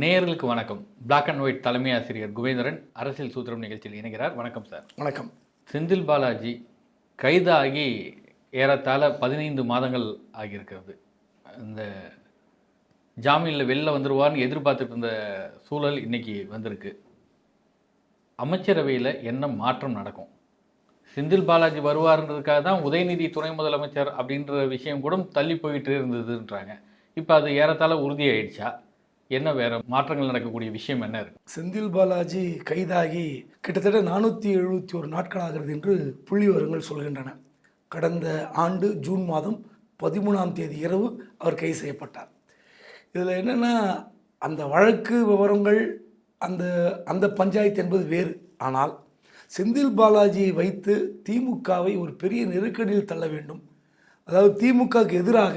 நேயர்களுக்கு வணக்கம். Black and white தலைமை ஆசிரியர் குபேந்திரன் அரசியல் சூத்திரம் நிகழ்ச்சியில் இணைகிறார். வணக்கம் சார். வணக்கம். செந்தில் பாலாஜி கைதாகி ஏறத்தாழ பதினைந்து மாதங்கள் ஆகியிருக்கிறது. இந்த ஜாமீனில் வெளில வந்துருவார்னு எதிர்பார்த்துட்டு இருந்த சூழல் இன்னைக்கு வந்திருக்கு. அமைச்சரவையில் என்ன மாற்றம் நடக்கும்? செந்தில் பாலாஜி வருவார்ன்றதுக்காக தான் உதயநிதி துணை முதலமைச்சர் அப்படின்ற விஷயம் கூட தள்ளி போயிட்டு இருந்ததுன்றாங்க. இப்போ அது ஏறத்தாழ உறுதியாயிடுச்சா? என்ன வேற மாற்றங்கள் நடக்கக்கூடிய விஷயம் என்ன இருக்கு? செந்தில் பாலாஜி கைதாகி கிட்டத்தட்ட நானூற்றி எழுபத்தி ஒரு நாட்கள் ஆகிறது என்று புள்ளி விவரங்கள் சொல்கின்றன. கடந்த ஆண்டு ஜூன் மாதம் பதிமூணாம் தேதி இரவு அவர் கைது செய்யப்பட்டார். இதில் என்னென்னா அந்த வழக்கு விவரங்கள் அந்த அந்த பஞ்சாயத்து என்பது வேறு. ஆனால் செந்தில் பாலாஜியை வைத்து திமுகவை ஒரு பெரிய நெருக்கடியில் தள்ள வேண்டும். அதாவது திமுகவுக்கு எதிராக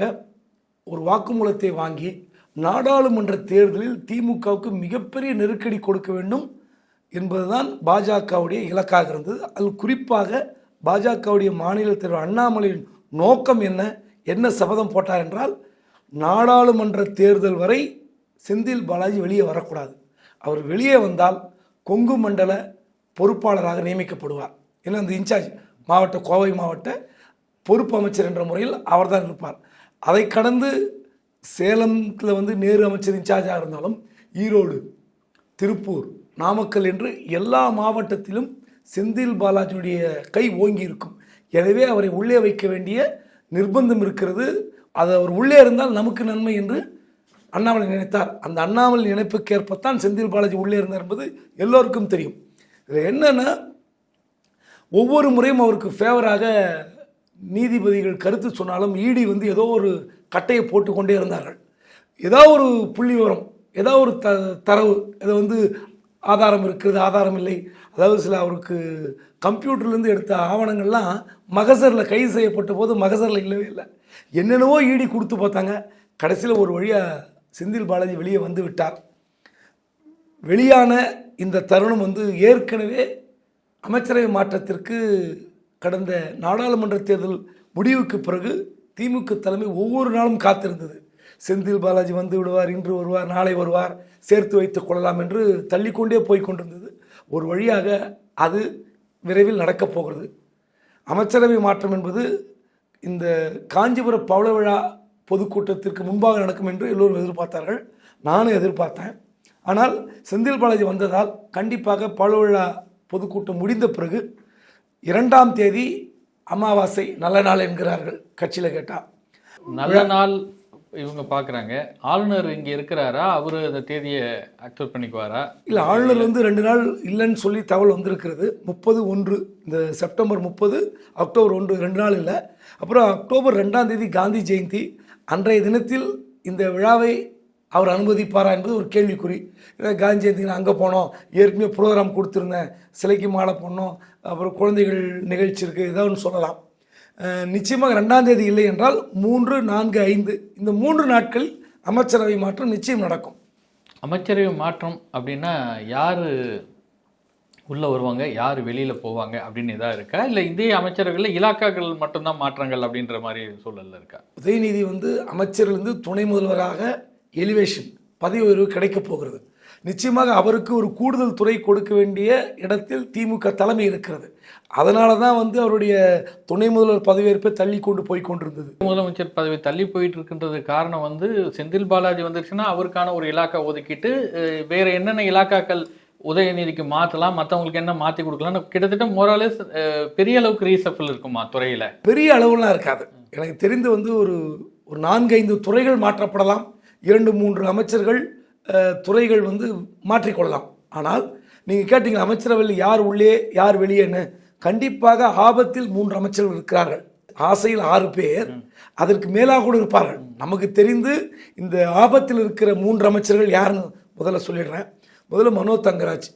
ஒரு வாக்குமூலத்தை வாங்கி நாடாளுமன்ற தேர்தலில் திமுகவுக்கு மிகப்பெரிய நெருக்கடி கொடுக்க வேண்டும் என்பதுதான் பாஜகவுடைய இலக்காக இருந்தது. அதில் குறிப்பாக பாஜகவுடைய மாநில தலைவர் அண்ணாமலையின் நோக்கம் என்ன? என்ன சபதம் போட்டார் என்றால் நாடாளுமன்ற தேர்தல் வரை செந்தில் பாலாஜி வெளியே வரக்கூடாது. அவர் வெளியே வந்தால் கொங்கு மண்டல பொறுப்பாளராக நியமிக்கப்படுவார். ஏன்னா அந்த இன்சார்ஜ் மாவட்ட கோவை மாவட்ட பொறுப்பு அமைச்சர் என்ற முறையில் அவர்தான் இருப்பார். அதை கடந்து சேலத்தில் வந்து நேரு அமைச்சர் இன்சார்ஜாக இருந்தாலும் ஈரோடு திருப்பூர் நாமக்கல் என்று எல்லா மாவட்டத்திலும் செந்தில் பாலாஜியுடைய கை ஓங்கி இருக்கும். எனவே அவரை உள்ளே வைக்க வேண்டிய நிர்பந்தம் இருக்கிறது. அது அவர் உள்ளே இருந்தால் நமக்கு நன்மை என்று அண்ணாமலை நினைத்தார். அந்த அண்ணாமலை நினைப்புக்கேற்பத்தான் செந்தில் பாலாஜி உள்ளே இருந்தார் என்பது எல்லோருக்கும் தெரியும். இதில் என்னென்னா ஒவ்வொரு முறையும் அவருக்கு ஃபேவராக நீதிபதிகள் கருத்து சொன்னாலும் ஈடி வந்து ஏதோ ஒரு கட்டையை போட்டுக்கொண்டே இருந்தார்கள். ஏதோ ஒரு புள்ளி விவரம் ஏதோ ஒரு த தரவு இதை வந்து ஆதாரம் இருக்கிறது ஆதாரம் இல்லை. அதாவது சில அவருக்கு கம்ப்யூட்டர்லேருந்து எடுத்த ஆவணங்கள்லாம் மகசரில் கைது செய்யப்பட்ட போது மகசரில் இல்லவே இல்லை. என்னென்னவோ ஈடி கொடுத்து பார்த்தாங்க. கடைசியில் ஒரு வழியாக செந்தில் பாலாஜி வெளியே வந்து விட்டார். வெளியான இந்த தருணம் வந்து ஏற்கனவே அமைச்சரவை மாற்றத்திற்கு கடந்த நாடாளுமன்ற தேர்தல் முடிவுக்கு பிறகு திமுக தலைமை ஒவ்வொரு நாளும் காத்திருந்தது. செந்தில் பாலாஜி வந்து விடுவார் இன்று வருவார் நாளை வருவார் சேர்த்து வைத்துக் கொள்ளலாம் என்று தள்ளிக்கொண்டே போய் கொண்டிருந்தது. ஒரு வழியாக அது விரைவில் நடக்கப் போகிறது. அமைச்சரவை மாற்றம் என்பது இந்த காஞ்சிபுரம் பவள விழா பொதுக்கூட்டத்திற்கு முன்பாக நடக்கும் என்று எல்லோரும் எதிர்பார்த்தார்கள். நானும் எதிர்பார்த்தேன். ஆனால் செந்தில் பாலாஜி வந்ததால் கண்டிப்பாக பவள விழா பொதுக்கூட்டம் முடிந்த பிறகு இரண்டாம் தேதி அமாவாசை நல்ல நாள் என்கிறார்கள் கட்சியில் கேட்டால் நல்ல நாள் இவங்க பார்க்குறாங்க ஆளுநர் இங்கே இருக்கிறாரா? அவர் அந்த தேதியை அக்செப்ட் பண்ணிக்குவாரா? இல்லை ஆளுநர் வந்து ரெண்டு நாள் இல்லைன்னு சொல்லி தகவல் வந்திருக்கிறது. முப்பது ஒன்று இந்த செப்டம்பர் முப்பது அக்டோபர் ஒன்று ரெண்டு நாள் இல்லை. அப்புறம் அக்டோபர் ரெண்டாம் தேதி காந்தி ஜெயந்தி. அன்றைய தினத்தில் இந்த விழாவை அவர் அனுமதிப்பாரா என்பது ஒரு கேள்விக்குறி. ஏன்னா காந்தி ஜெயந்தி நான் அங்கே போனோம். ஏற்கனவே ப்ரோக்ராம் கொடுத்துருந்தேன். சிலைக்கு மாலை போனோம் அப்புறம் குழந்தைகள் நிகழ்ச்சி இருக்குது ஏதோ ஒன்று சொல்லலாம். நிச்சயமாக ரெண்டாம் தேதி இல்லை என்றால் மூன்று நான்கு ஐந்து. இந்த மூன்று நாட்கள் அமைச்சரவை மாற்றம் நிச்சயம் நடக்கும். அமைச்சரவை மாற்றம் அப்படின்னா யார் உள்ளே வருவாங்க? யார் வெளியில் போவாங்க? அப்படின்னு இதாக இருக்கா? இல்லை இதே அமைச்சரவையில் இலாக்காக்கள் மட்டும்தான் மாற்றங்கள் அப்படின்ற மாதிரி சூழல்ல இருக்கா? உதயநிதி வந்து அமைச்சரிலிருந்து துணை முதல்வராக எலிவேஷன் பதவி உயர்வு கிடைக்கப் போகிறது. நிச்சயமாக அவருக்கு ஒரு கூடுதல் துறை கொடுக்க வேண்டிய இடத்தில் திமுக தலைமை இருக்கிறது. அதனால தான் வந்து அவருடைய துணை முதல்வர் பதவியேற்பை தள்ளி கொண்டு போய் கொண்டிருந்தது. முதலமைச்சர் பதவி தள்ளி போயிட்டு இருக்கின்றது காரணம் வந்து செந்தில் பாலாஜி வந்துருச்சுன்னா அவருக்கான ஒரு இலாக்கா ஒதுக்கிட்டு வேற என்னென்ன இலாக்காக்கள் உதயநிதிக்கு மாற்றலாம் மற்றவங்களுக்கு என்ன மாற்றி கொடுக்கலாம் கிட்டத்தட்ட மோராலேஸ் பெரிய அளவுக்கு ரீசஃபில் இருக்குமா துறையில்? பெரிய அளவுலாம் இருக்காது. எனக்கு தெரிந்து வந்து ஒரு ஒரு நான்கு ஐந்து துறைகள் மாற்றப்படலாம். இரண்டு மூன்று அமைச்சர்கள் துறைகள் வந்து மாற்றிக்கொள்ளலாம் ஆனால் நீங்கள் கேட்டீங்க அமைச்சரவையில் யார் உள்ளே யார் வெளியேன்னு கண்டிப்பாக ஆபத்தில் மூன்று அமைச்சர்கள் இருக்கிறார்கள். ஆசையில் ஆறு பேர் அதற்கு மேலாக கூட இருப்பார்கள். நமக்கு தெரிந்து இந்த ஆபத்தில் இருக்கிற மூன்று அமைச்சர்கள் யாருன்னு முதல்ல சொல்லிடுறேன். முதல்ல மனோ தங்கராஜ்.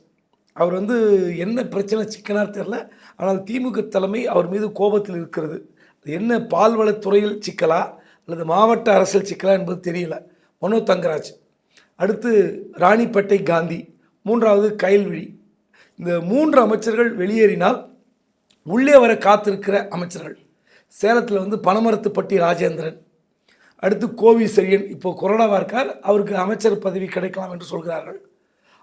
அவர் வந்து என்ன பிரச்சனை சிக்கனார் தெரில ஆனால் திமுக தலைமை அவர் மீது கோபத்தில் இருக்கிறது. என்ன பால்வளத்துறையில் சிக்கலா அல்லது மாவட்ட அரசியல் சிக்கலா என்பது தெரியல. மனோ தங்கராஜ். அடுத்து ராணிப்பேட்டை காந்தி. மூன்றாவது கயல்விழி. இந்த மூன்று அமைச்சர்கள் வெளியேறினால் உள்ளே வர காத்திருக்கிற அமைச்சர்கள். சேலத்தில் வந்து பனமரத்துப்பட்டி ராஜேந்திரன். அடுத்து கோவி செழியன். இப்போ கொரோனாவாக இருக்கார். அவருக்கு அமைச்சர் பதவி கிடைக்கலாம் என்று சொல்கிறார்கள்.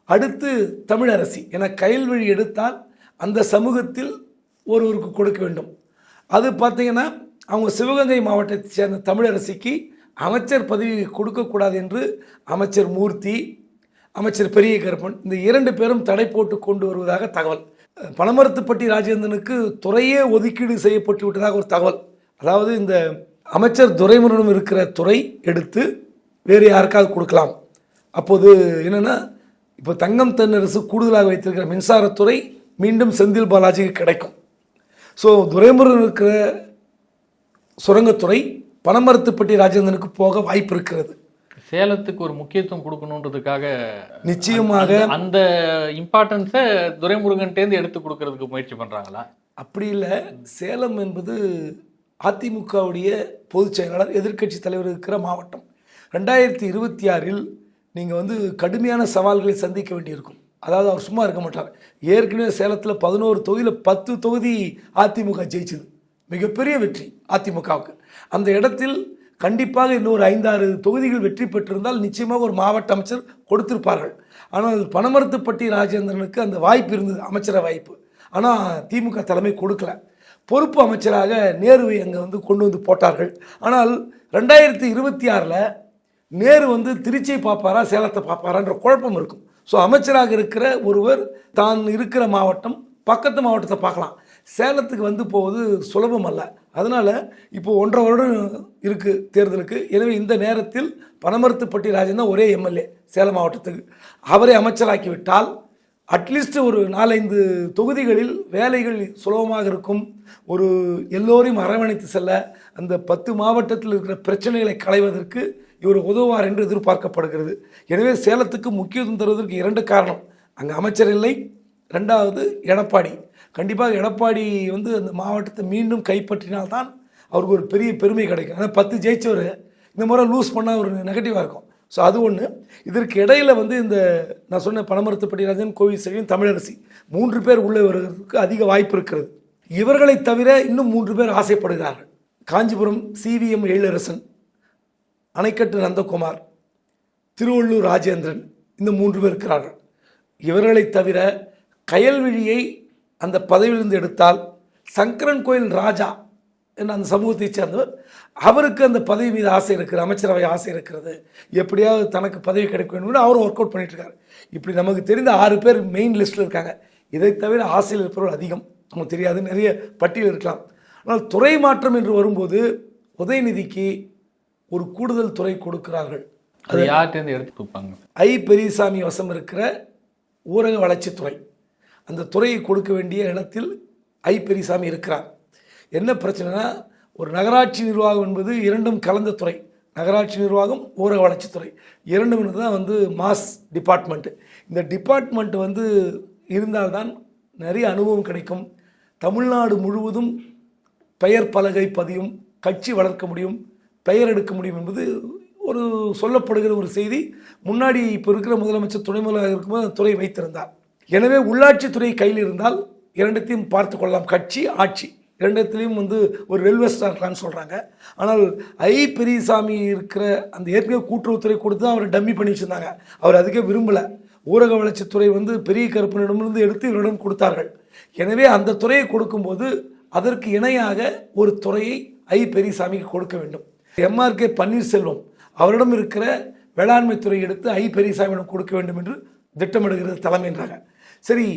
அடுத்து தமிழரசி. என கயல்வழி எடுத்தால் அந்த சமூகத்தில் ஒருவருக்கு கொடுக்க வேண்டும். அது பார்த்தீங்கன்னா அவங்க சிவகங்கை மாவட்டத்தை சேர்ந்த தமிழரசிக்கு அமைச்சர் பதவி கொடுக்கக்கூடாது என்று அமைச்சர் மூர்த்தி அமைச்சர் பெரிய கருப்பன் இந்த இரண்டு பேரும் தடை போட்டு கொண்டு வருவதாக தகவல். பனமரத்துப்பட்டி ராஜேந்திரனுக்கு துறையே ஒதுக்கீடு செய்யப்பட்டு விட்டதாக ஒரு தகவல். அதாவது இந்த அமைச்சர் துரைமுருகனும் இருக்கிற துறை எடுத்து வேறு யாருக்காவது கொடுக்கலாம். அப்போது என்னென்னா இப்போ தங்கம் தென்னரசு கூடுதலாக வைத்திருக்கிற மின்சாரத்துறை மீண்டும் செந்தில் பாலாஜிக்கு கிடைக்கும். ஸோ துரைமுருகன் இருக்கிற சுரங்கத்துறை பனமரத்துப்பட்டி ராஜேந்திரனுக்கு போக வாய்ப்பு இருக்கிறது. சேலத்துக்கு ஒரு முக்கியத்துவம் கொடுக்கணுன்றதுக்காக நிச்சயமாக அந்த- இம்பார்ட்டன்ஸை துரைமுருகன்ட்டேந்து எடுத்து கொடுக்கறதுக்கு முயற்சி பண்றாங்களா? அப்படி இல்லை. சேலம் என்பது அதிமுகவுடைய பொதுச் செயலாளர் எதிர்க்கட்சி தலைவர் இருக்கிற மாவட்டம். ரெண்டாயிரத்தி இருபத்தி ஆறில் நீங்கள் வந்து கடுமையான சவால்களை சந்திக்க வேண்டியிருக்கும். அதாவது அவர் சும்மா இருக்க மாட்டார். ஏற்கனவே சேலத்தில் பதினோரு தொகுதியில் பத்து தொகுதி அதிமுக ஜெயிச்சது. மிகப்பெரிய வெற்றி அதிமுகவுக்கு. அந்த இடத்தில் கண்டிப்பாக இன்னொரு ஐந்தாறு தொகுதிகள் வெற்றி பெற்றிருந்தால் நிச்சயமாக ஒரு மாவட்ட அமைச்சர் கொடுத்திருப்பார்கள். ஆனால் பனமரத்துப்பட்டி ராஜேந்திரனுக்கு அந்த வாய்ப்பு இருந்தது அமைச்சர வாய்ப்பு. ஆனால் திமுக தலைமை கொடுக்கல. பொறுப்பு அமைச்சராக நேருவை அங்கே வந்து கொண்டு வந்து போட்டார்கள். ஆனால் ரெண்டாயிரத்தி இருபத்தி ஆறில் நேரு வந்து திருச்சியை பார்ப்பாரா சேலத்தை பார்ப்பாரான்ற குழப்பம் இருக்கும். ஸோ அமைச்சராக இருக்கிற ஒருவர் தான் இருக்கிற மாவட்டம் பக்கத்து மாவட்டத்தை பார்க்கலாம். சேலத்துக்கு வந்து போவது சுலபம் அல்ல. அதனால் இப்போது ஒன்றரை வருடம் இருக்குது தேர்தலுக்கு. எனவே இந்த நேரத்தில் பனமரத்துப்பட்டி ராஜன் ஒரே எம்எல்ஏ சேலம் மாவட்டத்துக்கு. அவரை அமைச்சராக்கிவிட்டால் அட்லீஸ்ட் ஒரு நாலைந்து தொகுதிகளில் வேலைகள் சுலபமாக இருக்கும். ஒரு எல்லோரையும் அரவணைத்து செல்ல அந்த பத்து மாவட்டத்தில் இருக்கிற பிரச்சனைகளை களைவதற்கு இவர் உதவுவார் என்று எதிர்பார்க்கப்படுகிறது. எனவே சேலத்துக்கு முக்கியத்துவம் தருவதற்கு இரண்டு காரணம். அங்கே அமைச்சர் இல்லை ரெண்டாவது எடப்பாடி. கண்டிப்பாக எடப்பாடி வந்து அந்த மாவட்டத்தை மீண்டும் கைப்பற்றினால்தான் அவருக்கு ஒரு பெரிய பெருமை கிடைக்கும். ஆனால் பத்து ஜெயிச்சவர் இந்த முறை லூஸ் பண்ணால் ஒரு நெகட்டிவாக இருக்கும். ஸோ அது ஒன்று இதற்கு இடையில வந்து இந்த நான் சொன்ன பனமரத்துப்பட்டி ராஜன் கோவில் செய்யும் தமிழரசி மூன்று பேர் உள்ளே வருவதற்கு அதிக வாய்ப்பு இருக்கிறது. இவர்களை தவிர இன்னும் மூன்று பேர் ஆசைப்படுகிறார்கள். காஞ்சிபுரம் சிவிஎம் எழிலரசன் அணைக்கட்டு நந்தகுமார் திருவள்ளூர் ராஜேந்திரன் இந்த மூன்று பேர் இருக்கிறார்கள். இவர்களை தவிர கயல்விழியை அந்த பதவியிலிருந்து எடுத்தால் சங்கரன் கோயில் ராஜா என்ற அந்த சமூகத்தைச் சேர்ந்தவர். அவருக்கு அந்த பதவி மீது ஆசை இருக்கிறது அமைச்சரவை ஆசை இருக்கிறது. எப்படியாவது தனக்கு பதவி கிடைக்க வேண்டும் என்று அவரும் ஒர்க் அவுட் பண்ணிட்டு இருக்காரு இப்படி நமக்கு தெரிந்த ஆறு பேர் மெயின் லிஸ்ட்டில் இருக்காங்க. இதை தவிர ஆசையில் இருப்பவர்கள் அதிகம். நமக்கு தெரியாது நிறைய பட்டியல் இருக்கலாம். ஆனால் துறை மாற்றம் என்று வரும்போது உதயநிதிக்கு ஒரு கூடுதல் துறை கொடுக்கிறார்கள். அது யார்கிட்டேருந்து எடுத்து கொடுப்பாங்க? ஐ பெரியசாமி வசம் இருக்கிற ஊரக வளர்ச்சித்துறை. அந்த துறையை கொடுக்க வேண்டிய இடத்தில் ஐ பெரியசாமி இருக்கிறார். என்ன பிரச்சனைனா ஒரு நகராட்சி நிர்வாகம் என்பது இரண்டும் கலந்த துறை. நகராட்சி நிர்வாகம் ஊரக வளர்ச்சித்துறை இரண்டும் தான் வந்து மாஸ் டிபார்ட்மெண்ட்டு இந்த டிபார்ட்மெண்ட் வந்து இருந்தால்தான் நிறைய அனுபவம் கிடைக்கும். தமிழ்நாடு முழுவதும் பெயர் பலகை பதியும் கட்சி வளர்க்க முடியும் பெயர் எடுக்க முடியும் என்பது ஒரு சொல்லப்படுகிற ஒரு செய்தி. முன்னாடி இப்போ இருக்கிற முதலமைச்சர் துணை முதலமைச்சர் இருக்கும்போது அந்த துறை வைத்திருந்தார். எனவே உள்ளாட்சித்துறை கையில் இருந்தால் இரண்டத்தையும் பார்த்து கொள்ளலாம். கட்சி ஆட்சி. இரண்டத்திலையும் வந்து ஒரு வெல்வெஸ்டாக இருக்கலாம்னு சொல்கிறாங்க ஆனால் ஐ பெரியசாமி இருக்கிற அந்த ஏற்கனவே கூட்டுறவுத்துறை கொடுத்து தான் அவர் டம்மி பண்ணி வச்சுருந்தாங்க. அவர் அதுக்கே விரும்பலை. ஊரக வளர்ச்சித்துறை வந்து பெரிய கருப்பினிடமிருந்து எடுத்து இவரிடம் கொடுத்தார்கள். எனவே அந்த துறையை கொடுக்கும்போது அதற்கு இணையாக ஒரு துறையை ஐ பெரியசாமிக்கு கொடுக்க வேண்டும். எம்ஆர்கே பன்னீர்செல்வம் அவரிடம் இருக்கிற வேளாண்மை துறை எடுத்து ஐ பெரியசாமியிடம் கொடுக்க வேண்டும் என்று திட்டமிடுகிறது தலைமைன்றாங்க சரி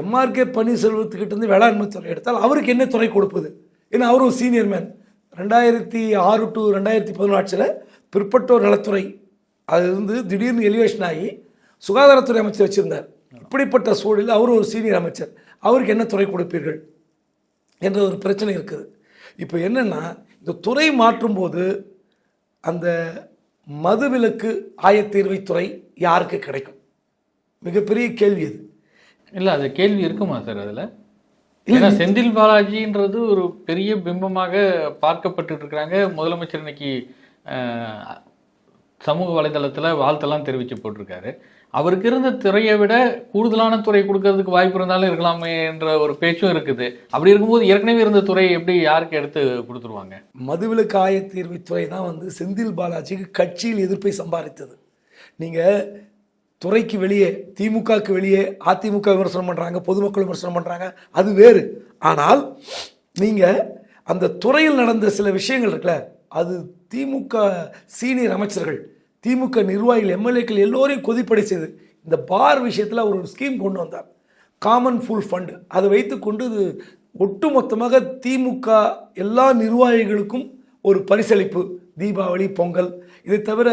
எம்ஆர்கே பன்னீர்செல்வத்துக்கிட்டேருந்து வேளாண்மை துறை எடுத்தால் அவருக்கு என்ன துறை கொடுப்பது? ஏன்னா அவர் ஒரு சீனியர் மேன் ரெண்டாயிரத்தி ஆறு டு ரெண்டாயிரத்தி பதினாட்சில் பிற்பட்டோர் நலத்துறை அது வந்து திடீர்னு எலிவேஷன் ஆகி சுகாதாரத்துறை அமைச்சர் வச்சுருந்தார். இப்படிப்பட்ட சூழலில் அவர் ஒரு சீனியர் அமைச்சர். அவருக்கு என்ன துறை கொடுப்பீர்கள்? என்ற ஒரு பிரச்சனை இருக்குது. இப்போ என்னென்னா இந்த துறை மாற்றும்போது அந்த மதுவிலக்கு ஆயத்தீர்வைத்துறை யாருக்கு கிடைக்கும்? மிகப்பெரிய கேள்வி அது. இல்ல அது கேள்வி இருக்குமா சார் அதுல? ஏன்னா செந்தில் பாலாஜின்றது ஒரு பெரிய பிம்பமாக பார்க்கப்பட்டு இருக்கிறாங்க முதலமைச்சர் இன்னைக்கு சமூக வலைதளத்துல வாழ்த்தெல்லாம் தெரிவிச்சு போட்டிருக்காரு அவருக்கு இருந்த துறையை விட கூடுதலான துறை கொடுக்கறதுக்கு வாய்ப்பு இருந்தாலும் இருக்கலாமே என்ற ஒரு பேச்சும் இருக்குது. அப்படி இருக்கும்போது ஏற்கனவே இருந்த துறையை எப்படி யாருக்கு எடுத்து கொடுத்துருவாங்க? மதுவிலக்கு ஆயத்தீர்வுத்துறை தான் வந்து செந்தில் பாலாஜிக்கு கட்சியில் எதிர்ப்பை சம்பாதித்தது. நீங்கள் துறைக்கு வெளியே திமுகவுக்கு வெளியே அதிமுக விமர்சனம் பண்ணுறாங்க பொதுமக்கள் விமர்சனம் பண்ணுறாங்க அது வேறு. ஆனால் நீங்கள் அந்த துறையில் நடந்த சில விஷயங்கள் இருக்குல்ல அது திமுக சீனியர் அமைச்சர்கள் திமுக நிர்வாகிகள் எம்எல்ஏக்கள் எல்லோரையும் கொதிப்படை செய்து இந்த பார் விஷயத்தில் அவர் ஒரு ஸ்கீம் கொண்டு வந்தார். Common full fund. அதை வைத்துக்கொண்டு இது ஒட்டுமொத்தமாக திமுக எல்லா நிர்வாகிகளுக்கும் ஒரு பரிசளிப்பு. தீபாவளி பொங்கல் இதை தவிர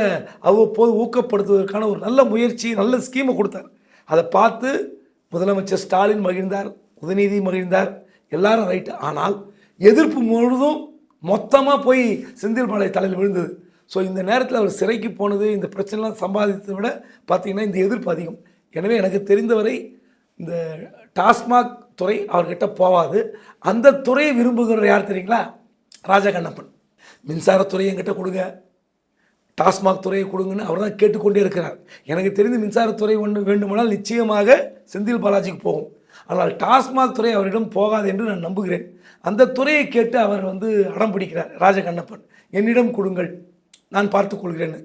அவ்வப்போது ஊக்கப்படுத்துவதற்கான ஒரு நல்ல முயற்சி நல்ல ஸ்கீமை கொடுத்தார். அதை பார்த்து முதலமைச்சர் ஸ்டாலின் மகிழ்ந்தார் உதயநிதி மகிழ்ந்தார் எல்லாரும் ரைட்டு ஆனால் எதிர்ப்பு முழுதும் மொத்தமாக போய் செந்தில் மலை தலையில் விழுந்தது. ஸோ இந்த நேரத்தில் அவர் சிறைக்கு போனது இந்த பிரச்சனைலாம் சம்பாதித்ததை விட பார்த்திங்கன்னா இந்த எதிர்ப்பு அதிகம். எனவே எனக்கு தெரிந்தவரை இந்த டாஸ்மாக் துறை அவர்கிட்ட போவாது. அந்த துறையை விரும்புகிறவர் யார் தெரியுங்களா? ராஜா கண்ணப்பன் மின்சாரத்துறை என்கிட்ட கொடுங்க. டாஸ்மாக் துறையை கொடுங்கன்னு அவர் தான் கேட்டுக்கொண்டே இருக்கிறார். எனக்கு தெரிந்து மின்சாரத்துறை ஒன்று வேண்டுமானால் நிச்சயமாக செந்தில் பாலாஜிக்கு போகும். ஆனால் டாஸ்மாக் துறை அவரிடம் போகாது என்று நான் நம்புகிறேன். அந்த துறையை கேட்டு அவர் வந்து அடம் பிடிக்கிறார் ராஜகண்ணப்பன். என்னிடம் கொடுங்கள் நான் பார்த்துக்கொள்கிறேன்னு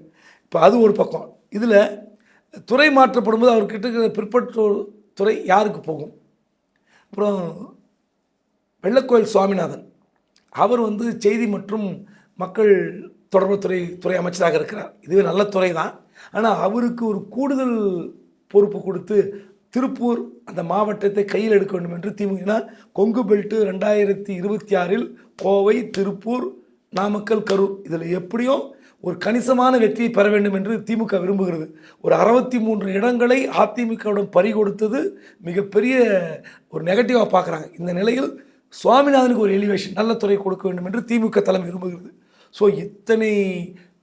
இப்போ அது ஒரு பக்கம். இதில் துறை மாற்றப்படும் போது அவர்கிட்ட இருக்கிற பிற்பற்றோர் துறை யாருக்கு போகும்? அப்புறம் வெள்ளக்கோயில் சுவாமிநாதன். அவர் வந்து செய்தி மற்றும் மக்கள் தொடர்புத்துறை துறை அமைச்சராக இருக்கிறார். இதுவே நல்ல துறை தான் ஆனால் அவருக்கு ஒரு கூடுதல் பொறுப்பு கொடுத்து திருப்பூர் அந்த மாவட்டத்தை கையில் எடுக்க வேண்டும் என்று திமுக கொங்கு பெல்ட்டு ரெண்டாயிரத்தி இருபத்தி ஆறில் கோவை திருப்பூர் நாமக்கல் கரூர் இதில் எப்படியோ ஒரு கணிசமான வெற்றியை பெற வேண்டும் என்று திமுக விரும்புகிறது. ஒரு அறுபத்தி மூன்று இடங்களை அதிமுகவிடம் பறி கொடுத்தது மிகப்பெரிய ஒரு நெகட்டிவாக பார்க்குறாங்க. இந்த நிலையில் சுவாமிநாதனுக்கு ஒரு எலிவேஷன் நல்ல துறை கொடுக்க வேண்டும் என்று திமுக தலைமை விரும்புகிறது. ஸோ இத்தனை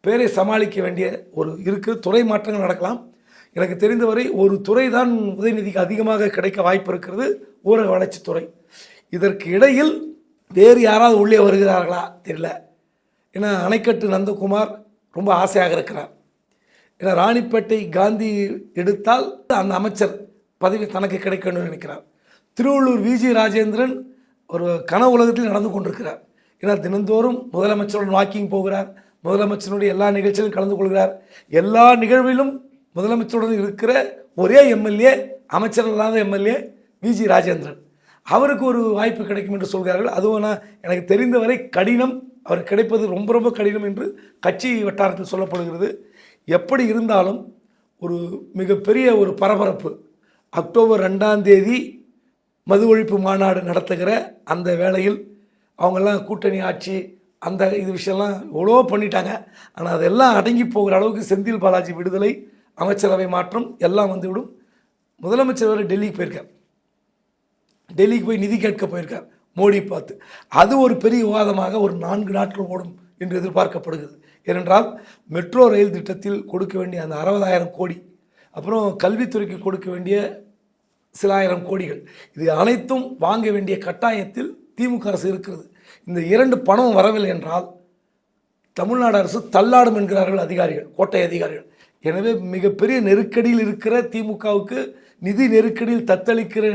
பேரை சமாளிக்க வேண்டிய ஒரு இருக்கு. துறை மாற்றங்கள் நடக்கலாம். எனக்கு தெரிந்தவரை ஒரு துறை தான் உதயநிதிக்கு அதிகமாக கிடைக்க வாய்ப்பு இருக்கிறது. ஊரக வளர்ச்சித்துறை இதற்கு இடையில் வேறு யாராவது உள்ளே வருகிறார்களா? தெரியல. ஏன்னா அணைக்கட்டு நந்தகுமார் ரொம்ப ஆசையாக இருக்கிறார். ஏன்னா ராணிப்பேட்டை காந்தி எடுத்தால் அந்த அமைச்சர் பதவி தனக்கு கிடைக்கணும்னு நினைக்கிறார். திருவள்ளூர் விஜி ராஜேந்திரன் ஒரு கன உலகத்தில் நடந்து கொண்டிருக்கிறார். ஏன்னா தினந்தோறும் முதலமைச்சருடன் வாக்கிங் போகிறார். முதலமைச்சருடைய எல்லா நிகழ்ச்சியிலும் கலந்து கொள்கிறார். எல்லா நிகழ்விலும் முதலமைச்சருடன் இருக்கிற ஒரே எம்எல்ஏ அமைச்சர் இல்லாத எம்எல்ஏ விஜி ராஜேந்திரன். அவருக்கு ஒரு வாய்ப்பு கிடைக்கும் என்று சொல்கிறார்கள். அதுவும் நான் எனக்கு தெரிந்தவரை கடினம் அவர் கிடைப்பது ரொம்ப ரொம்ப கடினம் என்று கட்சி வட்டாரத்தில் சொல்லப்படுகிறது. எப்படி இருந்தாலும் ஒரு மிகப்பெரிய ஒரு பரபரப்பு அக்டோபர் ரெண்டாம் தேதி மது ஒழிப்பு மாநாடு நடத்துகிற அந்த வேளையில் அவங்கெல்லாம் கூட்டணி ஆட்சி அந்த இது விஷயம்லாம் எவ்வளோ பண்ணிட்டாங்க. ஆனால் அதெல்லாம் அடங்கி போகிற அளவுக்கு செந்தில் பாலாஜி விடுதலை அமைச்சரவை மாற்றம் எல்லாம் வந்துவிடும். முதலமைச்சர் வரை டெல்லிக்கு போயிருக்கார். டெல்லிக்கு போய் நிதி கேட்க போயிருக்கார். மோடி பார்த்து. அது ஒரு பெரிய விவாதமாக ஒரு நான்கு நாட்கள் ஓடும் என்று எதிர்பார்க்கப்படுகிறது. ஏனென்றால் மெட்ரோ ரயில் திட்டத்தில் கொடுக்க வேண்டிய அந்த அறுபதாயிரம் கோடி அப்புறம் கல்வித்துறைக்கு கொடுக்க வேண்டிய சில ஆயிரம் கோடிகள் இது அனைத்தும் வாங்க வேண்டிய கட்டாயத்தில் திமுக அரசு இருக்கிறது. இந்த இரண்டு பணம் வரவில்லை என்றால் தமிழ்நாடு அரசு தள்ளாடும் என்கிறார்கள் அதிகாரிகள் கோட்டை அதிகாரிகள். எனவே மிகப்பெரிய நெருக்கடியில் இருக்கிற திமுகவுக்கு நிதி நெருக்கடியில் தத்தளிக்கிற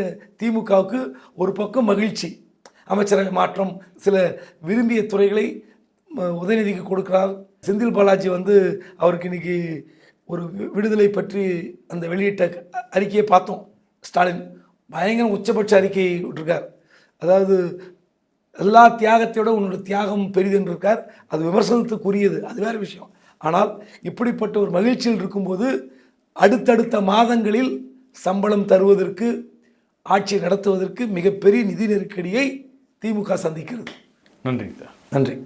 திமுகவுக்கு ஒரு பக்கம் மகிழ்ச்சி. அமைச்சரவை மாற்றம் சில விரும்பிய துறைகளை உதயநிதிக்கு கொடுக்கிறார். செந்தில் பாலாஜி வந்து அவருக்கு இன்னைக்கு ஒரு விடுதலை பற்றி அந்த வெளியிட்ட அறிக்கையை பார்த்தோம். ஸ்டாலின் பயங்கர உச்சபட்ச அறிக்கை விட்டுருக்கார். அதாவது எல்லா தியாகத்தையோட உன்னோட தியாகம் பெரிது என்று இருக்கார் அது விமர்சனத்துக்குரியது. அது வேறு விஷயம். ஆனால் இப்படிப்பட்ட ஒரு மகிழ்ச்சியில் இருக்கும்போது அடுத்தடுத்த மாதங்களில் சம்பளம் தருவதற்கு ஆட்சி நடத்துவதற்கு மிகப்பெரிய நிதி நெருக்கடியை திமுக சந்திக்கிறது. நன்றி நன்றி.